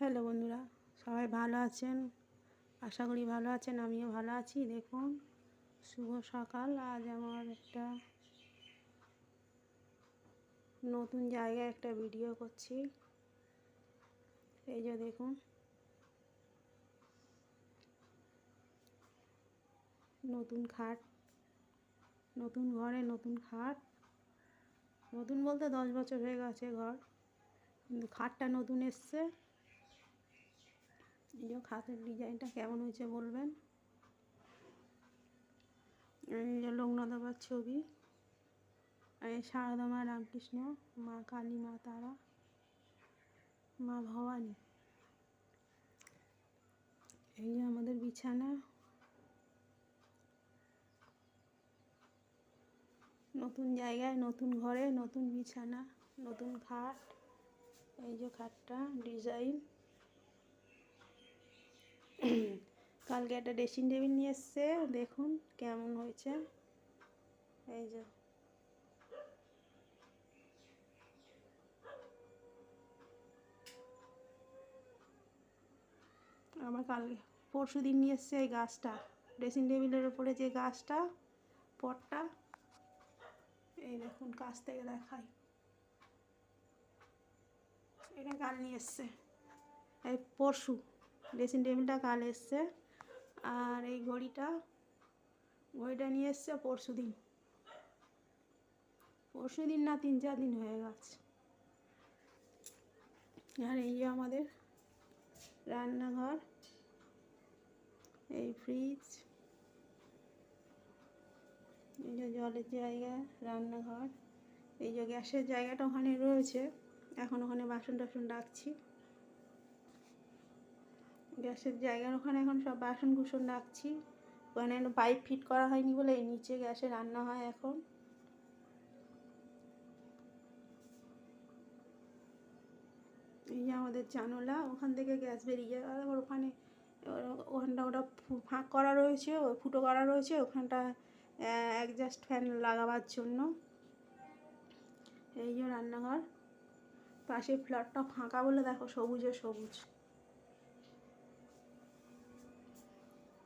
Hello বন্ধুরা, সবাই ভালো আছেন? আশা করি ভালো আছেন, আমিও ভালো আছি। দেখুন, শুভ সকাল। আজ আমার একটা নতুন জায়গায় একটা ভিডিও করছি। এই যে দেখুন, নতুন খাট, নতুন ঘরে নতুন খাট। নতুন বলতে দশ বছর হয়ে গেছে ঘর, কিন্তু খাটটা নতুন এসছে। এই যে খাটের ডিজাইনটা কেমন হয়েছে বলবেন? এই যে লোকনাথ ছবি। এই সারদা মা রামকৃষ্ণ, মা কালী, মা তারা, মা ভবানী। এই যে আমাদের বিছানা। নতুন জায়গায়, নতুন ঘরে, নতুন বিছানা, নতুন খাট। এই যে খাটটা, ডিজাইন। কালকে একটা ড্রেসিং টেবিল নিয়ে এসছে, দেখুন কেমন হয়েছে। এই যে। আমার কালকে, পরশু দিন নিয়ে এসছে এই গাছটা। ড্রেসিং টেবিলের উপরে যে গাছটা, পটটা, এই দেখুন কাছ থেকে দেখাই। এটা কাল নিয়ে এসছে, এই পরশু। ড্রেসিং টেবিলটা কাল এসছে। আর এই ঘড়িটা ঘড়িটা নিয়ে এসছে পরশু দিন পরশু দিন না তিন চার দিন হয়ে গেছে। আর এই যে আমাদের রান্নাঘর, এই ফ্রিজ এই যে জলের জায়গা, রান্নাঘর, এই যে গ্যাসের জায়গাটা ওখানে রয়েছে। এখন ওখানে বাসন টাসন রাখছি। গ্যাসের জায়গার ওখানে এখন সব বাসন কুসন রাখছি। ওখানে পাইপ ফিট করা হয়নি বলে এই নিচে গ্যাসে রান্না হয় এখন। এই যে আমাদের জানলা, ওখান থেকে গ্যাস বেরিয়ে যায় আবার ওখানে ওখানটা ওটা ফাঁক করা রয়েছে ফুটো করা রয়েছে, ওখানটা অ্যাডজাস্ট ফ্যান লাগাবার জন্য। এই যে রান্নাঘর। পাশে ফ্ল্যাটটা ফাঁকা বলে দেখো সবুজে সবুজ।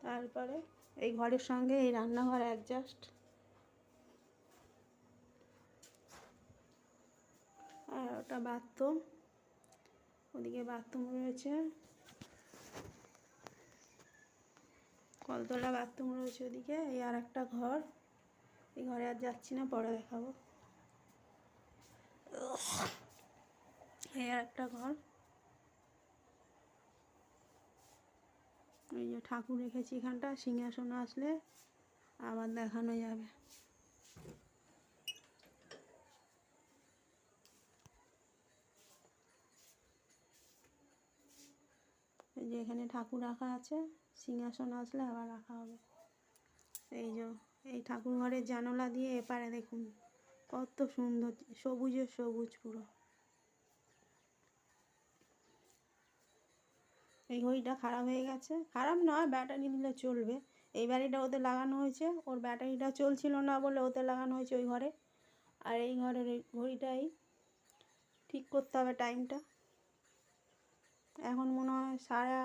তারপরে এই ঘরের সঙ্গে এই রান্নাঘর অ্যাডজাস্ট আর ওটা বাথরুম ওদিকে বাথরুম রয়েছে। কলতলা বাথরুম রয়েছে ওদিকে। এই আর একটা ঘর। এই ঘরে আর যাচ্ছি না, পরে দেখাবো। এই আর একটা ঘর। এই যে ঠাকুর রেখেছি এখানটা, সিংহাসন আসলে আবার দেখানো যাবে। এই যে এখানে ঠাকুর রাখা আছে, সিংহাসন আসলে আবার রাখা হবে। এই যে, এই ঠাকুর ঘরের জানলা দিয়ে এপারে দেখুন, কত সুন্দর, সবুজে সবুজ পুরো। এই ঘড়িটা খারাপ হয়ে গেছে। খারাপ নয়, ব্যাটারি দিলে চলবে। এই ব্যাটারিটা ওতে লাগানো হয়েছে। ওর ব্যাটারিটা চলছিল না বলে ওতে লাগানো হয়েছে ওই ঘরে। আর এই ঘরের এই ঘড়িটাই ঠিক করতে হবে টাইমটা এখন মনে হয় সাড়ে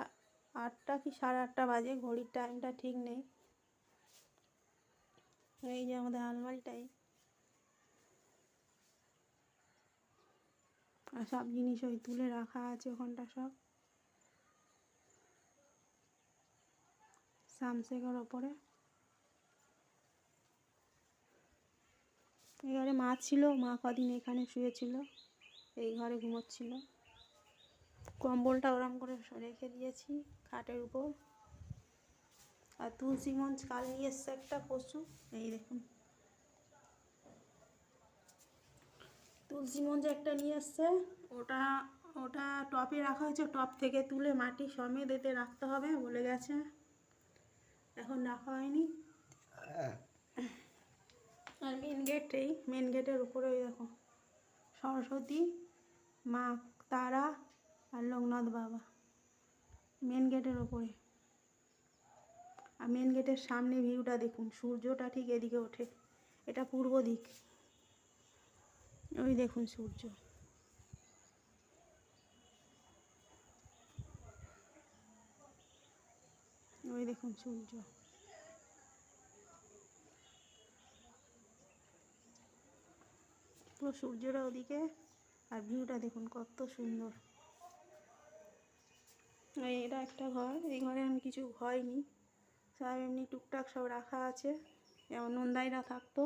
আটটা কি সাড়ে আটটা বাজে, ঘড়ির টাইমটা ঠিক নেই। এই যে আমাদের আলমারিটাই। আর সব জিনিস ওই তুলে রাখা আছে ওখানটা সব। সামসেকের ওপরে। এই ঘরে মা ছিল, মা কদিন এখানে শুয়েছিল, এই ঘরে ঘুমোচ্ছিল। কম্বলটা ওরম করে রেখে দিয়েছি খাটের উপর। আর তুলসী মঞ্চ কাল নিয়ে এসছে একটা পশু, এই দেখুন। তুলসী মঞ্চ একটা নিয়ে এসছে। ওটা ওটা টপে রাখা হয়েছে, টপ থেকে তুলে মাটি সমেত এতে রাখতে হবে বলে গেছে। এখন রাখা হয়নি আর মেন গেট এই মেন গেটের উপরে ওই দেখো সরস্বতী মা তারা আর লোকনাথ বাবা। মেন গেটের ওপরে আর মেন গেটের সামনে ভিউটা দেখুন সূর্যটা ঠিক এদিকে ওঠে। এটা পূর্ব দিক। ওই দেখুন সূর্য। ওই দেখুন সূর্য। পুরো সূর্যটা ওদিকে আর ভিউটা দেখুন কত সুন্দর। এটা একটা ঘর, এই ঘরে আমি কিছু হয়নি। সব এমনি টুকটাক সব রাখা আছে। যেমন নন্দাইরা থাকতো,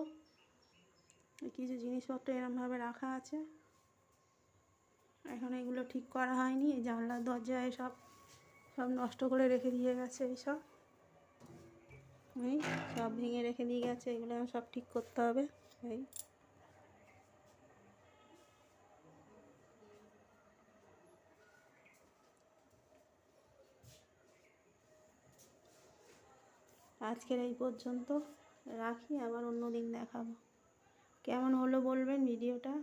কিছু জিনিসপত্র এরমভাবে রাখা আছে। এখন এগুলো ঠিক করা হয়নি জানলার দরজা এসব সব নষ্ট করে রেখে দিয়ে গেছে এইসব। এই সব ভেঙে রেখে দিয়ে গেছে, এগুলো সব ঠিক করতে হবে, এই। আজকের এই পর্যন্ত রাখি, আবার অন্য দিন দেখাবো। কেমন হলো বলবেন ভিডিওটা?